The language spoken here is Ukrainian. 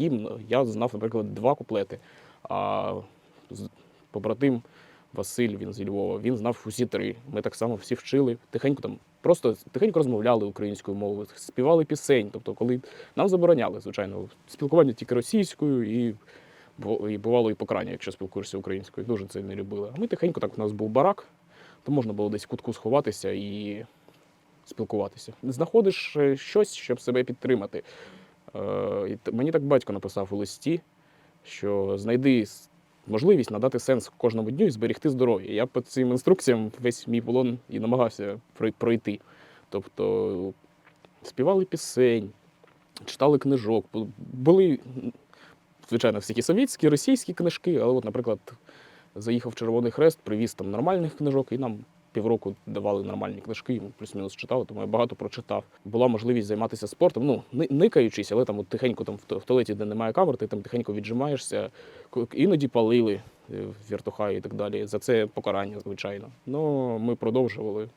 Гімн я знав, наприклад, два куплети. А побратим Василь, він зі Львова, він знав усі три. Ми так само всі вчили. Тихенько там, просто тихенько розмовляли українською мовою, співали пісень. Тобто, коли нам забороняли, звичайно, спілкування тільки російською і, і бувало і покарання, якщо спілкуєшся українською. Дуже це не любили. А ми тихенько, так у нас був барак, то можна було десь в кутку сховатися і спілкуватися. Знаходиш е, щось, щоб себе підтримати. Е, Мені так батько написав у листі, що знайди можливість надати сенс кожному дню і зберегти здоров'я. Я по цим інструкціям весь мій полон і намагався пройти. Тобто співали пісень, читали книжок. Були, звичайно, всякі совєтські, російські книжки, але, от, наприклад, заїхав Червоний Хрест, привіз там нормальних книжок, і нам півроку давали нормальні книжки, плюс-мінус читали, тому я багато прочитав. Була можливість займатися спортом, ну, никаючись, але там от тихенько там в ту- туалеті, де немає камер, ти там тихенько віджимаєшся. Іноді палили в віртуха і так далі. За це покарання, звичайно. Ну, ми продовжували.